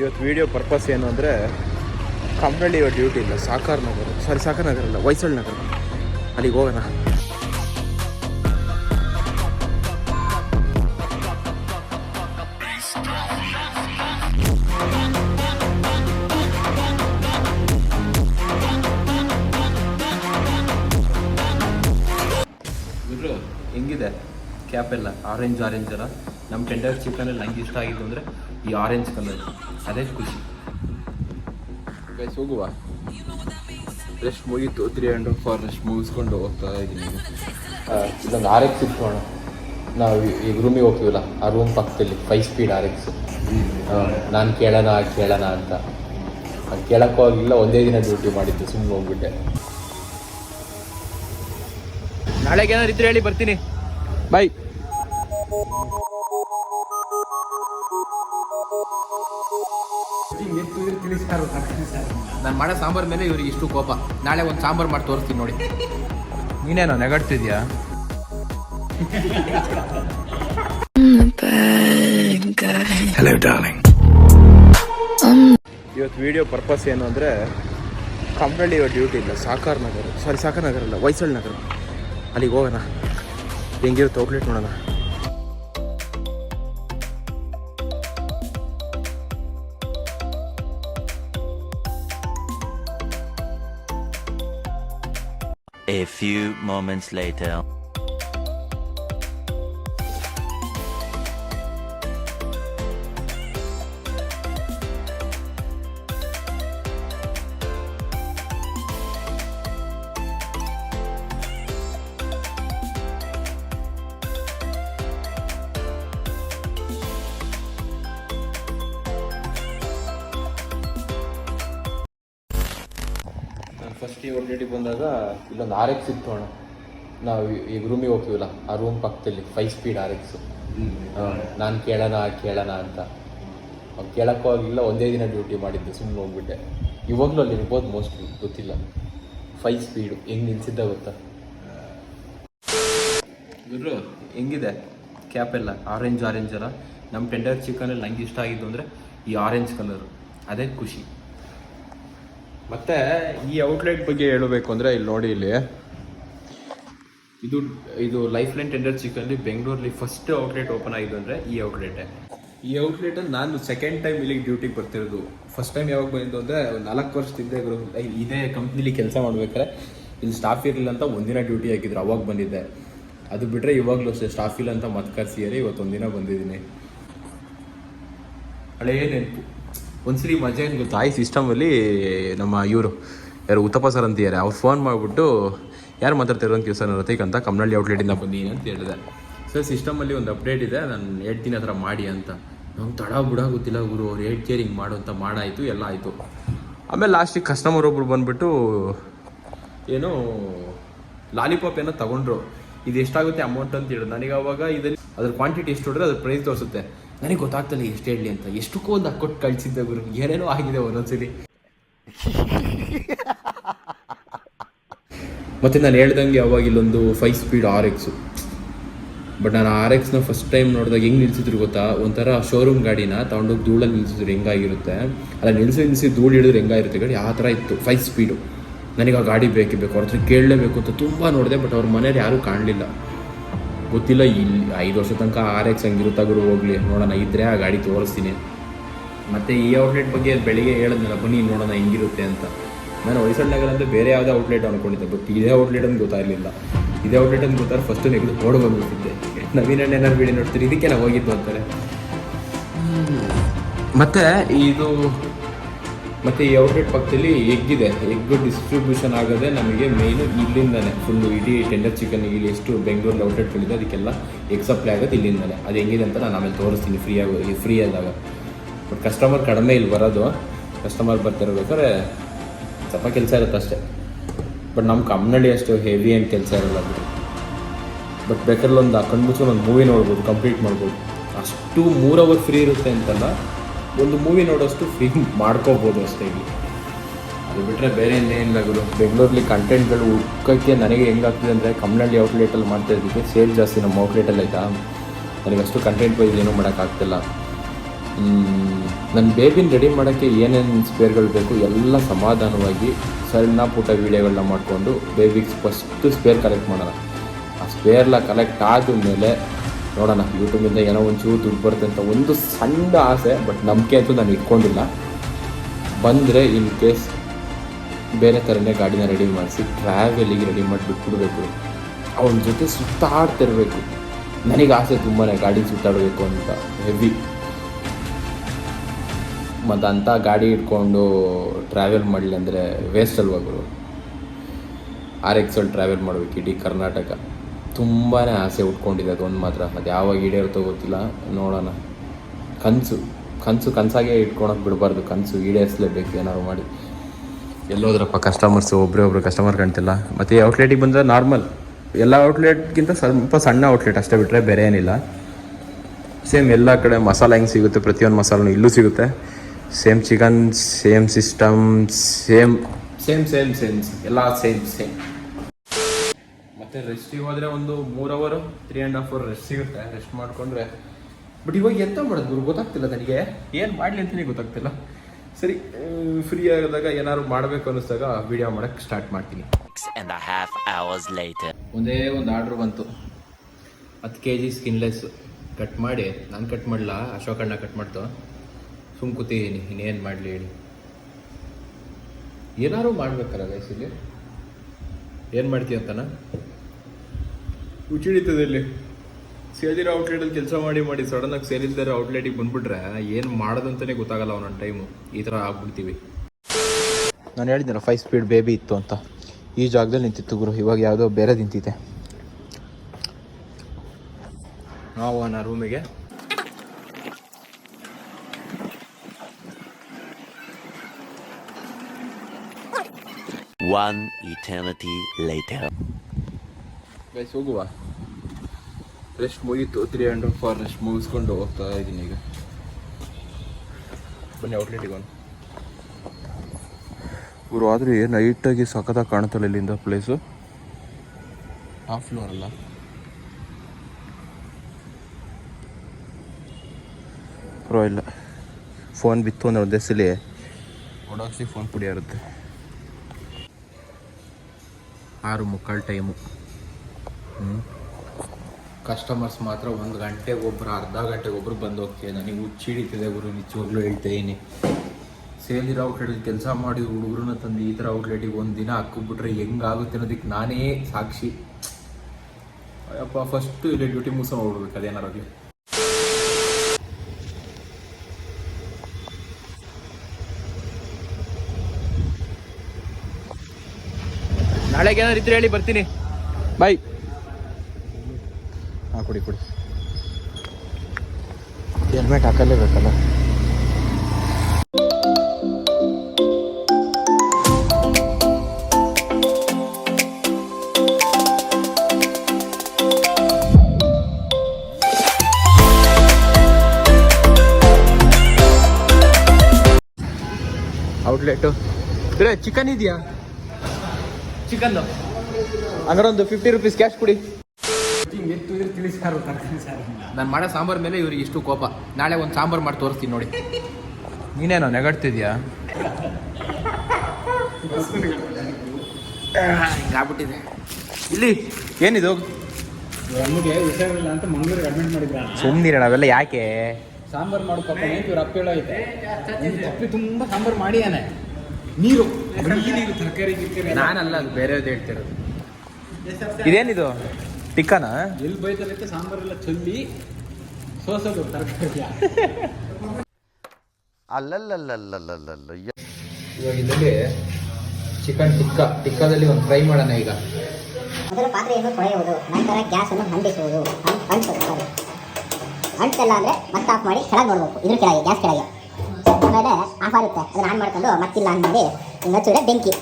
ಇವತ್ತು video purpose ಏನು ಅಂದರೆ ಕಂಪ್ನಿಯಲ್ಲಿ ಇವತ್ತು ಡ್ಯೂಟಿ ಇಲ್ಲ, ಸಾಕಾರ ನಗರ. ಸಾರಿ ಸಾಕಾರ ನಗರ ಇಲ್ಲ ಹೊಯ್ಸಳ ನಗರ. ಅಲ್ಲಿಗೆ ಹೋಗೋಣ. ಹೆಂಗಿದೆ? ಕ್ಯಾಪ್ ಎಲ್ಲ ಆರೆಂಜ್ ಆರೆಂಜ್ ಅಲ್ಲ. ನಮ್ಮ ಟೆಂಡರ್ ಚಿಕನಲ್ಲಿ ನಂಗೆ ಇಷ್ಟ ಆಗಿದ್ದು ಅಂದರೆ ಈ ಆರೆಂಜ್ ಕಲರ್ ಅದೇ ಖುಷಿ. ಗೈಸ್ ಹೋಗುವ. ರೆಸ್ಟ್ ಮುಗೀತು ತ್ರೀ ಹಂಡ್ರೆಡ್ ಫಾರ್ ರೆಸ್ಟ್ ಮುಗಿಸ್ಕೊಂಡು ಹೋಗ್ತಾ ಇದ್ದೀನಿ ಇದೊಂದು ಆರ್ ಎಕ್ಸ್ ಇಟ್ಕೋಣ ನಾವು ಈಗ ರೂಮಿಗೆ ಹೋಗ್ತೀವಲ್ಲ ಆ ರೂಮ್ ಪಕ್ಕದಲ್ಲಿ ಫೈವ್ ಸ್ಪೀಡ್ ಆರ್ ಎಕ್ಸ್ ನಾನು ಕೇಳೋಣ ಕೇಳೋಣ ಅಂತ. ಅದು ಕೇಳೋಕ್ಕೋಗಿಲ್ಲ ಆಗಿಲ್ಲ ಒಂದೇ ದಿನ ಡ್ಯೂಟಿ ಮಾಡಿದ್ದು ಸುಮ್ಮನೆ ಹೋಗ್ಬಿಟ್ಟೆ. ನಾಳೆಗೆ ಏನಾದ್ರು ಇದ್ರೆ ಹೇಳಿ ಬರ್ತೀನಿ. ಬಾಯ್ ನಾನು ಮಾಡೋ ಸಾಂಬಾರ್ ಮೇಲೆ ಇವ್ರಿಗೆ ಇಷ್ಟು ಕೋಪ. ನಾಳೆ ಒಂದು ಸಾಂಬಾರ್ ಮಾಡಿ ತೋರಿಸ್ತೀನಿ ನೋಡಿ. ನೀನೇನೋ ನೆಗಡ್ತಿದ್ಯಾ? ಹಲೋ ಡಾರ್ಲಿಂಗ್ ಇವತ್ತು ವಿಡಿಯೋ ಪರ್ಪಸ್ ಏನು ಅಂದರೆ ಇವತ್ತು ಡ್ಯೂಟಿ ಇಲ್ಲ ಸಾಕಾರ್ ನಗರ ಸಾರಿ ಸಾಕಾರ ನಗರ ಅಲ್ಲ ಹೊಯ್ಸಳ ನಗರ. ಅಲ್ಲಿಗೆ ಹೋಗೋಣ. ಹೆಂಗಿರುತ್ತೆ ಹೋಗ್ಲೇಟ್ ನೋಡೋಣ. Few moments later. ನಾನು ಫಸ್ಟ್ ಈ ಔಟ್ಲೆಟಿಗೆ ಬಂದಾಗ ಇಲ್ಲೊಂದು ಆರ್ ಎಕ್ಸ್ ಇತ್ತು ಅಣ್ಣ. ನಾವು ಈಗ ರೂಮಿಗೆ ಹೋಗ್ತೀವಲ್ಲ, ಆ ರೂಮ್ ಪಕ್ಕದಲ್ಲಿ ಫೈವ್ ಸ್ಪೀಡ್ ಆರ್ ಎಕ್ಸು ನಾನು ಕೇಳೋಣ ಕೇಳೋಣ ಅಂತ. ಅವ್ನು ಕೇಳೋಕ್ಕೂ ಆಗಿಲ್ಲ ಒಂದೇ ದಿನ ಡ್ಯೂಟಿ ಮಾಡಿದ್ದೆ ಸುಮ್ಮನೆ ಹೋಗ್ಬಿಟ್ಟೆ. ಇವಾಗಲೂ ಅಲ್ಲಿ ಇರ್ಬೋದು ಮೋಸ್ಟ್ಲಿ ಗೊತ್ತಿಲ್ಲ. ಫೈವ್ ಸ್ಪೀಡು ಹೆಂಗೆ ನಿಲ್ಸಿದ್ದ ಗೊತ್ತಾ? ಗುರು, ಹೆಂಗಿದೆ? ಕ್ಯಾಪ್ ಎಲ್ಲ ಆರೆಂಜ್ ಆರೆಂಜ್ ಅಲ್ಲ? ನಮ್ಮ ಟೆಂಡರ್ ಚಿಕನಲ್ಲಿ ನಂಗೆ ಇಷ್ಟ ಆಗಿದ್ದು ಅಂದರೆ ಈ ಆರೆಂಜ್ ಕಲರು ಅದೇ ಖುಷಿ. ಮತ್ತೆ ಈ ಔಟ್ಲೆಟ್ ಬಗ್ಗೆ ಹೇಳಬೇಕು ಅಂದರೆ ಇಲ್ಲಿ ನೋಡಿ ಇಲ್ಲಿ. ಇದು ಇದು ಲೈಫ್ ಲೈನ್ ಟೆಂಡರ್ ಚಿಕನ್ಲಿ ಬೆಂಗಳೂರಲ್ಲಿ ಫಸ್ಟ್ ಔಟ್ಲೆಟ್ ಓಪನ್ ಆಗಿದೆ ಅಂದರೆ ಈ ಔಟ್ಲೆಟೇ ಈ ಔಟ್ಲೆಟಲ್ಲಿ ನಾನು ಸೆಕೆಂಡ್ ಟೈಮ್ ಇಲ್ಲಿಗೆ ಡ್ಯೂಟಿಗೆ ಬರ್ತಿರೋದು. ಫಸ್ಟ್ ಟೈಮ್ ಯಾವಾಗ ಬಂದಿದ್ದು ಅಂದರೆ ನಾಲ್ಕು ವರ್ಷದಿಂದ ಇದೇ ಕಂಪ್ನಿಲಿ ಕೆಲಸ ಮಾಡ್ಬೇಕಾದ್ರೆ ಇಲ್ಲಿ ಸ್ಟಾಫ್ ಇರಲಿಲ್ಲ ಅಂತ ಒಂದಿನ ಡ್ಯೂಟಿ ಹಾಕಿದ್ರು ಅವಾಗ ಬಂದಿದ್ದೆ. ಅದು ಬಿಟ್ಟರೆ ಇವಾಗಲೂ ಅಷ್ಟೇ ಸ್ಟಾಫ್ ಇಲ್ಲ ಅಂತ ಮತ್ತೆ ಕರ್ಸಿಯಾರೆ ಇವತ್ತು ಒಂದಿನ ಬಂದಿದ್ದೀನಿ. ಹಳೇ ನೆನಪು. ಒಂದ್ಸಲಿ ಮಜಾ ಏನು ಗೊತ್ತಾ? ಈ ಸಿಸ್ಟಮಲ್ಲಿ ನಮ್ಮ ಇವರು, ಯಾರು ಉತ್ತಪ್ಪ ಸರ್ ಅಂತಿದ್ದಾರೆ ಅವ್ರು ಫೋನ್ ಮಾಡಿಬಿಟ್ಟು ಯಾರು ಮಾತಾಡ್ತಿರೋ ಕೆಲಸ ರತೀಕ್ ಅಂತ ಕಮ್ನಳ್ಳಿ ಔಟ್ಲೆಟಿಂದ ಬಂದೀನಿ ಅಂತ ಹೇಳಿದೆ. ಸರ್ ಸಿಸ್ಟಮಲ್ಲಿ ಒಂದು ಅಪ್ಡೇಟ್ ಇದೆ, ನಾನು ಹೇಳ್ತೀನಿ ಆ ಥರ ಮಾಡಿ ಅಂತ. ನಂಗೆ ತಡ ಬಿಡ ಗೊತ್ತಿಲ್ಲ ಗುರು, ಅವ್ರು ಹೇಳ್ತೀರಿ ಹಿಂಗೆ ಮಾಡು ಅಂತ ಮಾಡಾಯಿತು, ಎಲ್ಲ ಆಯಿತು. ಆಮೇಲೆ ಲಾಸ್ಟಿಗೆ ಕಸ್ಟಮರ್ ಒಬ್ಬರು ಬಂದುಬಿಟ್ಟು ಏನೋ ಲಾಲಿಪಾಪ್ ಏನೋ ತಗೊಂಡ್ರು. ಇದು ಎಷ್ಟಾಗುತ್ತೆ ಅಮೌಂಟ್ ಅಂತ ಹೇಳಿದ್ರು. ನನಗೆ ಅವಾಗ ಇದರಲ್ಲಿ ಅದ್ರ ಕ್ವಾಂಟಿಟಿ ಎಷ್ಟು ಹೊಡೆದ್ರೆ ಅದ್ರ ಪ್ರೈಸ್ ತೋರಿಸುತ್ತೆ. ನನಗೆ ಗೊತ್ತಾಗ್ತಲ್ಲ ಎಷ್ಟು ಹೇಳಿ ಅಂತ. ಎಷ್ಟಕ್ಕೂ ಒಂದು ಕೊಟ್ಟು ಕಳಿಸಿದ್ದೆ ಗುರು. ಏನೇನೋ ಆಗಿದೆ ಒಂದೊಂದ್ಸಲಿ. ಮತ್ತು ನಾನು ಹೇಳ್ದಂಗೆ ಅವಾಗ ಇಲ್ಲೊಂದು five speed R X but ನಾನು ಆರ್ ಎಕ್ಸ್ನ ಫಸ್ಟ್ ಟೈಮ್ ನೋಡಿದಾಗ ಹೆಂಗೆ ನಿಲ್ಸಿದ್ರು ಗೊತ್ತಾ? ಒಂಥರ ಶೋರೂಮ್ ಗಾಡಿನ ತಗೊಂಡೋಗಿ ಧೂಳಲ್ಲಿ ನಿಲ್ಸಿದ್ರು, ಹೆಂಗಾಗಿರುತ್ತೆ? ಅಲ್ಲ, ನಿಲ್ಸಿ ನಿಲ್ಸಿ ಧೂಳು ಹಿಡಿದ್ರೆ ಹೆಂಗಾಗಿರುತ್ತೆ ಗಾಡಿ? ಆ ಥರ ಇತ್ತು ಫೈವ್ ಸ್ಪೀಡು ನನಗೆ ಆ ಗಾಡಿ ಬೇಕೇ ಬೇಕು. ಅವ್ರ ಹತ್ರ ಕೇಳಲೇಬೇಕು ಅಂತ ತುಂಬ ನೋಡಿದೆ ಬಟ್ ಅವ್ರ ಮನೇಲಿ ಯಾರೂ ಕಾಣಲಿಲ್ಲ. ಗೊತ್ತಿಲ್ಲ ಇಲ್ಲಿ ಐದು ವರ್ಷ ತನಕ ಆರ್ ಎಕ್ಸ್ ಹಂಗಿರುತ್ತಾ ಗುರು ಹೋಗ್ಲಿ. ನೋಡೋಣ ಇದ್ರೆ ಆ ಗಾಡಿ ತೋರಿಸ್ತೀನಿ. ಮತ್ತು ಈ ಔಟ್ಲೆಟ್ ಬಗ್ಗೆ ಬೆಳಿಗ್ಗೆ ಹೇಳಿದ್ನಲ್ಲ, ಬನ್ನಿ ನೋಡೋಣ ಹೆಂಗಿರುತ್ತೆ ಅಂತ. ನಾನು ಹೊಯ್ಸಳ್ನಾಗಲ್ಲ ಅಂದರೆ ಬೇರೆ ಯಾವುದೇ ಔಟ್ಲೆಟ್ ಅನ್ಕೊಂಡಿದ್ದೆ ಬಟ್ ಇದೇ ಔಟ್ಲೆಟ್ ಅಂತ ಗೊತ್ತಾಗಲಿಲ್ಲ. ಇದೇ ಔಟ್ಲೆಟ್ ಅಂತ ಗೊತ್ತಾದ್ರೆ ಫಸ್ಟ್ ನೆಗೆದು ನೋಡಿ ಬಂದ್ಬಿಟ್ಟಿದ್ದೆ ನವೀನ ಏನಾರು ವಿಡಿಯೋ ನೋಡ್ತೀರಿ ಇದಕ್ಕೆ ನಾವು ಹೋಗಿದ್ದು ಅಂತಾರೆ. ಮತ್ತೆ ಇದು ಮತ್ತು ಈ ಔಟ್ಲೆಟ್ ಪಕ್ಕದಲ್ಲಿ ಇದೆ ಎಗ್ ಡಿಸ್ಟ್ರಿಬ್ಯೂಷನ್ ಆಗೋದೇ ನಮಗೆ ಮೇಯ್ನು ಇಲ್ಲಿಂದನೇ ಫುಲ್ಲು ಇಡೀ ಟೆಂಡರ್ ಚಿಕನ್ ಇಲ್ಲಿ ಎಷ್ಟು ಬೆಂಗಳೂರಲ್ಲಿ ಔಟ್ಲೆಟ್ಗಳಿದೆ ಅದಕ್ಕೆಲ್ಲ ಎಗ್ ಸಪ್ಲೈ ಆಗೋದು ಇಲ್ಲಿಂದನೇ. ಅದು ಹೆಂಗಿದೆ ಅಂತ ನಾನು ಆಮೇಲೆ ತೋರಿಸ್ತೀನಿ ಫ್ರೀಯಾಗಿ ಫ್ರೀ ಆದಾಗ. ಬಟ್ ಕಸ್ಟಮರ್ ಕಡಿಮೆ ಇಲ್ಲಿ ಬರೋದು. ಕಸ್ಟಮರ್ ಬರ್ತಿರ್ಬೇಕಾದ್ರೆ ಸ್ವಲ್ಪ ಕೆಲಸ ಇರುತ್ತೆ ಅಷ್ಟೇ. ಬಟ್ ನಮ್ಮ ಕಮ್ಮನಳ್ಳಿ ಅಷ್ಟು ಹೆವಿ ಏನು ಕೆಲಸ ಇರಲ್ಲ ಅದು ಬಟ್ ಬೇಕಾದ್ರೆ ಒಂದು ಕಣ್ಮುಚ್ಕೊಂಡು ಒಂದು ಮೂವಿ ನೋಡ್ಬೋದು ಕಂಪ್ಲೀಟ್ ಮಾಡ್ಬೋದು. ಅಷ್ಟು ಮೂರು ಅವರ್ ಫ್ರೀ ಇರುತ್ತೆ ಅಂತಲ್ಲ ಒಂದು ಮೂವಿ ನೋಡೋಷ್ಟು ಫ್ರೀ ಮಾಡ್ಕೋಬೋದು ಅಷ್ಟೇ ಇಲ್ಲಿ. ಅದು ಬಿಟ್ಟರೆ ಬೇರೆ ಇನ್ನೇನಿಲ್ಲ ಗುರು. ಬೆಂಗಳೂರಲ್ಲಿ ಕಂಟೆಂಟ್ಗಳು ಹುಡ್ಕೋಕ್ಕೆ ನನಗೆ ಹೆಂಗಾಗ್ತಿದೆ ಅಂದರೆ ಕಮ್ಮನಳ್ಳಿ ಔಟ್ಲೆಟಲ್ಲಿ ಮಾಡ್ತಾ ಇದ್ದಕ್ಕೆ ಸೇಲ್ ಜಾಸ್ತಿ ನಮ್ಮ ಔಟ್ಲೆಟಲ್ಲಿ ಆಯಿತಾ? ನನಗೆ ಅಷ್ಟು ಕಂಟೆಂಟ್ ವೈಸ್ ಏನೂ ಮಾಡೋಕ್ಕಾಗ್ತಿಲ್ಲ ನನ್ನ ಬೇಬಿನ ರೆಡಿ ಮಾಡೋಕ್ಕೆ ಏನೇನು ಸ್ಪೇರ್ಗಳು ಬೇಕು ಎಲ್ಲ ಸಮಾಧಾನವಾಗಿ ಸಣ್ಣ ಪುಟ್ಟ ವೀಡಿಯೋಗಳನ್ನ ಮಾಡಿಕೊಂಡು ಬೇಬಿಗೆ ಫಸ್ಟು ಸ್ಪೇರ್ ಕಲೆಕ್ಟ್ ಮಾಡೋಣ. ಆ ಸ್ಪೇರ್ಲ ಕಲೆಕ್ಟ್ ಆದಮೇಲೆ ನೋಡೋಣ. ಯೂಟ್ಯೂಬಿಂದ ಏನೋ ಒಂಚೂರು ದುಡ್ಡು ಬರುತ್ತೆ ಅಂತ ಒಂದು ಸಣ್ಣ ಆಸೆ, ಬಟ್ ನಂಬಿಕೆ ಅಂತೂ ನಾನು ಇಟ್ಕೊಂಡಿಲ್ಲ. ಬಂದರೆ ಇನ್ ಕೇಸ್ ಬೇರೆ ಥರನೇ ಗಾಡಿನ ರೆಡಿ ಮಾಡಿಸಿ ಟ್ರಾವೆಲಿಗೆ ರೆಡಿ ಮಾಡಿ ಬಿಡಬೇಕು. ಅವನ ಜೊತೆ ಸುತ್ತಾಡ್ತಿರಬೇಕು ನನಗೆ ಆಸೆ ತುಂಬಾ ಗಾಡಿ ಸುತ್ತಾಡಬೇಕು ಅಂತ. ಹೆವಿ ಮತ್ತು ಅಂಥ ಗಾಡಿ ಇಟ್ಕೊಂಡು ಟ್ರಾವೆಲ್ ಮಾಡಲಿ ಅಂದರೆ ವೇಸ್ಟ್ ಅಲ್ವಾಗಳು ಆರ್ ಎಕ್ಸಲ್ಲಿ ಟ್ರಾವೆಲ್ ಮಾಡಬೇಕು ಇಡೀ ಕರ್ನಾಟಕ. ತುಂಬಾ ಆಸೆ ಉಟ್ಕೊಂಡಿದೆ ಅದೊಂದು ಮಾತ್ರ. ಅದು ಯಾವಾಗ ಈಡೇರುತ್ತೋ ಗೊತ್ತಿಲ್ಲ. ನೋಡೋಣ. ಕನಸು ಕನಸು ಕನಸಾಗೆ ಇಟ್ಕೊಳಕ್ಕೆ ಬಿಡಬಾರ್ದು. ಕನಸು ಈಡೇರಿಸಲೇಬೇಕು ಏನಾದ್ರು ಮಾಡಿ. ಎಲ್ಲೋದ್ರಪ್ಪ ಕಸ್ಟಮರ್ಸು ಒಬ್ಬರೇ ಒಬ್ಬರು ಕಸ್ಟಮರ್ ಕಾಣ್ತಿಲ್ಲ. ಮತ್ತು ಈ ಔಟ್ಲೆಟಿಗೆ ಬಂದರೆ ನಾರ್ಮಲ್ ಎಲ್ಲ ಔಟ್ಲೆಟ್ಗಿಂತ ಸ್ವಲ್ಪ ಸಣ್ಣ ಔಟ್ಲೆಟ್ ಅಷ್ಟೇ ಬಿಟ್ಟರೆ ಬೇರೆ ಏನಿಲ್ಲ. ಸೇಮ್ ಎಲ್ಲ ಕಡೆ ಮಸಾಲ ಹೆಂಗೆ ಸಿಗುತ್ತೆ ಪ್ರತಿಯೊಂದು ಮಸಾಲನೂ ಇಲ್ಲೂ ಸಿಗುತ್ತೆ. Same chicken same system same same same same ಎಲ್ಲ ಸೇಮ್ ಸೇಮ್ ಮತ್ತೆ ರೆಸ್ಟಿಗೆ ಹೋದರೆ ಒಂದು ಮೂರ್ ಅವರು three and half hour rest ಸಿಗುತ್ತೆ. ರೆಸ್ಟ್ ಮಾಡಿಕೊಂಡ್ರೆ. ಬಟ್ ಇವಾಗ ಎಂತ ಮಾಡೋದು ಗುರು? ಗೊತ್ತಾಗ್ತಿಲ್ಲ ನನಗೆ ಏನು ಮಾಡಲಿ ಅಂತಲೇ ಗೊತ್ತಾಗ್ತಿಲ್ಲ. ಸರಿ ಫ್ರೀ ಆಗಿದಾಗ ಏನಾದ್ರು ಮಾಡಬೇಕು ಅನ್ನಿಸ್ದಾಗ ವಿಡಿಯೋ ಮಾಡೋಕ್ಕೆ ಸ್ಟಾರ್ಟ್ ಮಾಡ್ತೀನಿ. ಒಂದೇ ಒಂದು ಆರ್ಡ್ರ್ ಬಂತು. ಹತ್ತು ಕೆ ಜಿ ಸ್ಕಿನ್ಲೆಸ್ ಕಟ್ ಮಾಡಿ ನಾನು ಕಟ್ ಮಾಡಲ್ಲ ಅಶೋಕಣ್ಣ ಕಟ್ ಮಾಡ್ತು? ಸುಮ್ ಕೂತಿದ್ದೀನಿ ಇನ್ನೇನು ಮಾಡಲಿ ಹೇಳಿ. ಏನಾದ್ರು ಮಾಡ್ಬೇಕಲ್ಲ ಗೈಸ್ ಇಲ್ಲಿ? ಏನು ಮಾಡ್ತೀಯ ಅಂತನ? ಹುಚ್ಚಿಡಿತದೆ ಇಲ್ಲಿ ಔಟ್ಲೆಟ್ ಔಟ್ಲೆಟಲ್ಲಿ ಕೆಲಸ ಮಾಡಿ ಮಾಡಿ ಸಡನ್ನಾಗಿ ಸೇರಿಲ್ದಿರೋ ಔಟ್ಲೆಟಿಗೆ ಬಂದ್ಬಿಟ್ರೆ ಏನು ಮಾಡೋದಂತಲೇ ಗೊತ್ತಾಗಲ್ಲ ಅವನ ಟೈಮು ಈ ಥರ ಆಗ್ಬಿಡ್ತೀವಿ. ನಾನು ಹೇಳಿದ್ನಲ್ಲ ಫೈವ್ ಸ್ಪೀಡ್ ಬೇಬಿ ಇತ್ತು ಅಂತ. ಈ ಜಾಗದಲ್ಲಿ ನಿಂತಿತ್ತು ಗುರು. ಇವಾಗ ಯಾವುದೋ ಬೇರೆ ನಿಂತಿದೆ. ನಾವು ನಾ ರೂಮಿಗೆ One eternity later. ಗೈಸ್ ಹೋಗುವ. ರೆಸ್ಟ್ ಮುಗೀತು ತ್ರೀ ಹಂಡ್ರೆಡ್ ಫಾರ್ ರೆಸ್ಟ್ ಮುಗಿಸ್ಕೊಂಡು ಹೋಗ್ತಾ ಇದ್ದೀನಿ ಈಗ. ಬನ್ನಿ ಔಟ್ಲೆಟಿಗೆ ಒಂದು ಗುರು ಆದರೆ ನೈಟಾಗಿ ಸಖತ್ತಾಗಿ ಕಾಣುತ್ತಲ್ಲ ಇಲ್ಲಿಂದ ಪ್ಲೇಸು ಹಾಫ್ ಫ್ಲೋರ್ ಅಲ್ಲ. ಪರವಾಗಿಲ್ಲ. ಫೋನ್ ಬಿತ್ತು ಅಂದ್ರೆ ಒಂದೇ ಸಲ ಓಡಾಕ್ಸಿ ಫೋನ್ ಪುಡಿ ಇರುತ್ತೆ. ಆರು ಮುಕ್ಕಾಲು ಟೈಮು ಕಸ್ಟಮರ್ಸ್ ಮಾತ್ರ ಒಂದು ಗಂಟೆಗೆ ಒಬ್ಬರು ಅರ್ಧ ಗಂಟೆಗೆ ಒಬ್ರು ಬಂದು ಹೋಗ್ತೀಯ ನನಗೆ ಹುಚ್ಚಿಡಿತಿದೆ ಗುರು ನಿಜವಾಗ್ಲೂ ಹೇಳ್ತಾ ಇದ್ದೀನಿ ಸೇಲಿರೋ ಔಟ್ಲೆಟಲ್ಲಿ ಕೆಲಸ ಮಾಡಿ ಹುಡುಗರನ್ನ ತಂದು ಈ ಥರ ಔಟ್ಲೆಟಿಗೆ ಒಂದು ದಿನ ಹಾಕಿಬಿಟ್ರೆ ಹೆಂಗಾಗುತ್ತೆ ಅನ್ನೋದಕ್ಕೆ ನಾನೇ ಸಾಕ್ಷಿ. ಅಪ್ಪ ಫಸ್ಟು ಇಲ್ಲಿ ಡ್ಯೂಟಿ ಮುಗಿಸ ಹೋಗ್ಬೇಕು ಅದೇನಾರಾಗಲಿ ನಾಳೆಗೆ ಏನಾದ್ರು ಇದ್ರೆ ಹೇಳಿ ಬರ್ತೀನಿ. ಬಾಯ್ ಕೊಡಿ ಕೊಡಿ. ಹೆಲ್ಮೆಟ್ ಹಾಕಲೇಬೇಕಲ್ಲ? ಔಟ್ಲೆಟು ಇದ್ರೆ ಚಿಕನ್ ಇದೆಯಾ? ಚಿಕನ್ ಅಂದ್ರೆ ಒಂದು ಫಿಫ್ಟಿ ರುಪೀಸ್ ಕ್ಯಾಶ್ ಕೊಡಿ. ನಾನು ಮಾಡೋ ಸಾಂಬಾರ್ ಮೇಲೆ ಇವ್ರಿಗೆ ಇಷ್ಟು ಕೋಪ. ನಾಳೆ ಒಂದು ಸಾಂಬಾರ್ ಮಾಡಿ ತೋರಿಸ್ತೀನಿ ನೋಡಿ. ನೀನೇನೋ ನೆಗಡ್ತಿದ್ಯಾ? ಹಿಂಗಾಗ್ಬಿಟ್ಟಿದೆ ಇಲ್ಲಿ ಏನಿದು? ನಮಗೆ ಹುಷಾರಿಲ್ಲ ಅಂತ ಮಂಗಳೂರಿಗೆ ಅಡ್ಮಿಟ್ ಮಾಡಿದ್ರ? ಸುಮ್ಮನಿರೋಣ ಅವೆಲ್ಲ ಯಾಕೆ? ಸಾಂಬಾರ್ ಮಾಡ್ಕೊಪ್ಪ ಇವ್ರ ಅಪ್ಪ ಹೇಳೈತೆ ಅಪ್ಪಿ ತಪ್ಪಿ ತುಂಬಾ ಸಾಂಬಾರ್ ಮಾಡಿಯಾನೆ. ನೀರು. ಬರೀ ನೀರು ತರಕಾರಿ. ನಾನಲ್ಲ ಅದು ಬೇರೆಯವ್ದು ಹೇಳ್ತಿರೋದು. ಇದೇನಿದು? ಟಿಕ್ಕನ ಎಲ್ಲಿ ಸಾಂಬಾರ್ ಸಾಂಬಾರೆಲ್ಲ ಚೆಲ್ಲಿ ಸೋಸೋದು ತರಕಾರಿ ಅಲ್ಲಲ್ಲಲ್ಲಲ್ಲಲ್ಲಲ್ಲ ಇವಾಗ ಇದರಲ್ಲಿ ಚಿಕನ್ ಟಿಕ್ಕ ಟಿಕ್ಕದಲ್ಲಿ ಒಂದು ಫ್ರೈ ಮಾಡೋಣ ಈಗ. ಮೊದಲು ಪಾತ್ರೆಯನ್ನು ತೊಳೆಯುವುದು ನಂತರ ಗ್ಯಾಸನ್ನು ಹೊಂದಿಸುವುದು ಅಂಟಿಸೋದು ಸಾರಿ ಅಂಟಿಸಲ್ಲ ಅಂದರೆ ಮತ್ತೆ ಆಫ್ ಮಾಡಿ ಕೆಳಗೆ ನೋಡಬೇಕು ಇದ್ರ ಕೆಳಗೆ ಗ್ಯಾಸ್ ಕೆಳಗೆ. ಆಮೇಲೆ ಆಫ್ ಆಗುತ್ತೆ ಅದನ್ನು ಆನ್ ಮಾಡ್ಕೊಂಡು ಮತ್ತಿಲ್ಲ ಆನ್ ಮಾಡಿ ಇನ್ನೊಂದು ಬೆಂಕಿ.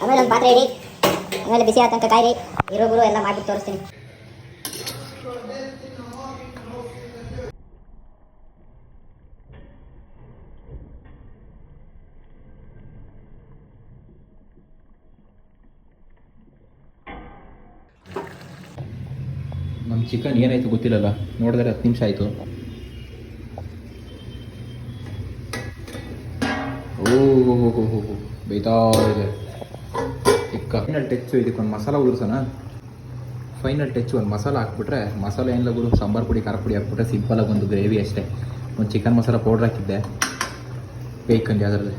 ಆಮೇಲೆ ಒಂದು ಪಾತ್ರೆ ಇಡಿ. ಆಮೇಲೆ ಬಿಸಿ ಆದ ತನಕ ಕಾಯಿರಿ. ಇರೋ ಗುರು, ಎಲ್ಲ ಮಾಡ್ಬಿಟ್ಟು ತೋರಿಸ್ತೀನಿ. ನಮ್ಮ ಚಿಕನ್ ಏನಾಯ್ತು ಗೊತ್ತಿಲ್ಲಲ್ಲ? ನೋಡಿದ್ರೆ ಹತ್ತು ನಿಮಿಷ ಆಯಿತು. ಹೋ ಬೇಯ್ತಾ ಇದೆ. ಇಕ್ಕ ಫೈನಲ್ ಟೆಚ್ಚು ಇದಕ್ಕೊಂದು ಮಸಾಲ ಉದುರ್ಸೋಣ ಫೈನಲ್ ಟಚ್ ಒಂದು ಮಸಾಲ ಹಾಕ್ಬಿಟ್ರೆ, ಮಸಾಲ ಏನಿಲ್ಲ ಗುರು ಸಾಂಬಾರು ಪುಡಿ, ಖಾರ ಪುಡಿ ಹಾಕ್ಬಿಟ್ರೆ ಸಿಂಪಲಾಗಿ ಒಂದು ಗ್ರೇವಿ ಅಷ್ಟೇ. ಒಂದು ಚಿಕನ್ ಮಸಾಲ ಪೌಡ್ರ್ ಹಾಕಿದ್ದೆ. ಬೇಕಂದು ಅದರಲ್ಲಿ